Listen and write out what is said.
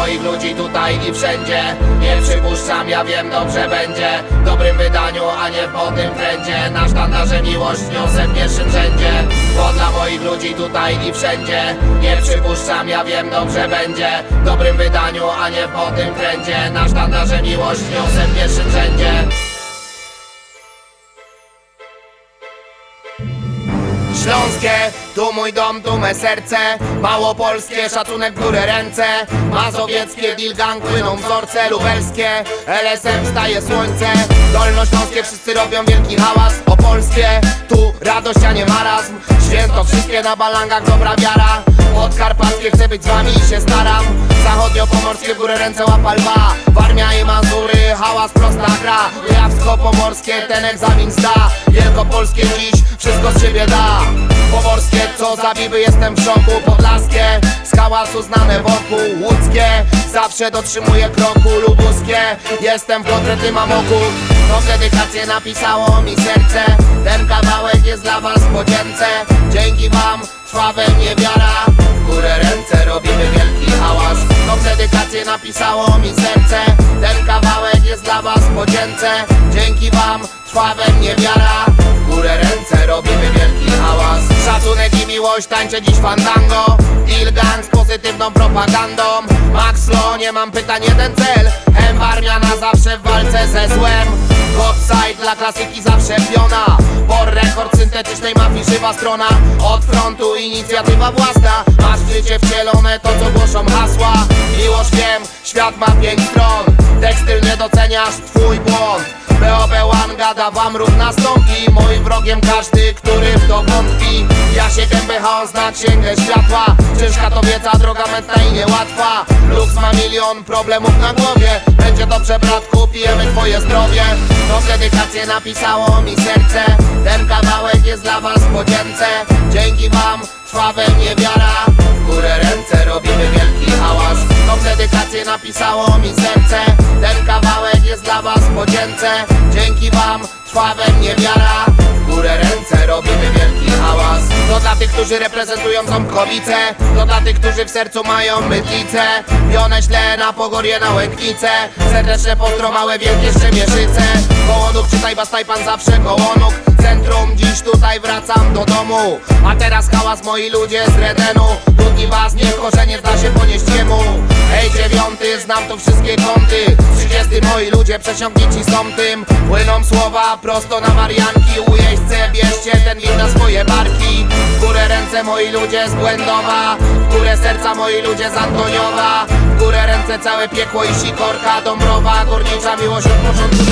moich ludzi tutaj i wszędzie. Nie przypuszczam, ja wiem dobrze będzie. W dobrym wydaniu, a nie w modnym trendzie. Na sztandarze miłość niosę w pierwszym rzędzie. Bo dla moich ludzi tutaj i wszędzie. Nie przypuszczam, ja wiem dobrze będzie. W dobrym wydaniu, a nie w modnym trendzie. Na sztandarze miłość niosę w pierwszym rzędzie Śląskie, tu mój dom, tu me serce. Małopolskie, szacunek w górę ręce. Mazowieckie, Dilgang, płyną wzorce Lubelskie, LSM staje słońce. Dolnośląskie, wszyscy robią wielki hałas Opolskie, tu radość, a nie marazm. Święto wszystkie na balangach, dobra wiara. Podkarpackie, chcę być z wami i się staram. Zachodnio-pomorskie, w górę ręce łapa lwa. Warmia i Mazury, hałas, prosta gra. Kujawsko-pomorskie, ten egzamin zda. Wielkopolskie dziś, wszystko z siebie da Pomorskie, co za biby, jestem w szoku Podlaskie, z hałasu znane wokół Łódzkie, zawsze dotrzymuję kroku Lubuskie, jestem w konkretnym amoku Tą dedykację napisało mi serce. Ten kawałek jest dla was podzięce. Dzięki wam trwa we mnie wiara. W górę ręce robimy wielki hałas. Tą dedykację napisało mi serce. Ten kawałek jest dla was podzięce. Dzięki wam trwa we mnie wiara miłość tańczę dziś fandango. Deal gang z pozytywną propagandą. Max Lo, nie mam pytań, jeden cel. M armia na zawsze w walce ze złem. Topside dla klasyki zawsze piona. Por rekord syntetycznej mafii żywa strona. Od frontu inicjatywa własna. Masz w życie wcielone to co głoszą hasła. Miłość wiem, świat ma pięć stron Tekstyl nie doceniasz, twój błąd. BOB One gada wam ruch nastąpi. Moim wrogiem każdy, który w to wątpi. Ja się gębę, on zna księgę światła. Ciężka to wiedza, droga mętna i niełatwa. Lux ma milion problemów na głowie. Będzie dobrze bratku, pijemy twoje zdrowie. Tą dedykację napisało mi serce. Ten kawałek jest dla was podzięce. Dzięki wam trwa we mnie wiara. W górę ręce robimy wielki hałas. Tą dedykację napisało mi serce Dzięki wam trwa we mnie wiara. W górę ręce robimy wielki hałas. To dla tych, którzy reprezentują Ząbkowice To dla tych, którzy w sercu mają mytlicę Pionę śle na Pogorje, na Łęknicę Serdeczne pozdro, małe, wielkie Strzemieszyce. Kołonuk, czytaj bastaj pan zawsze kołonuk Centrum, dziś tutaj wracam do domu. A teraz hałas moi ludzie z Redenu. Długi was, niech korzenie znam tu wszystkie kąty. Trzydziesty moi ludzie przesiąknięci są tym. Płyną słowa prosto na Marianki Ujeźdźce, bierzcie ten win na swoje barki. W górę ręce moi ludzie z Błędowa. W górę serca moi ludzie z Antoniowa. W górę ręce całe piekło i sikorka. Dąbrowa, górnicza miłość od początku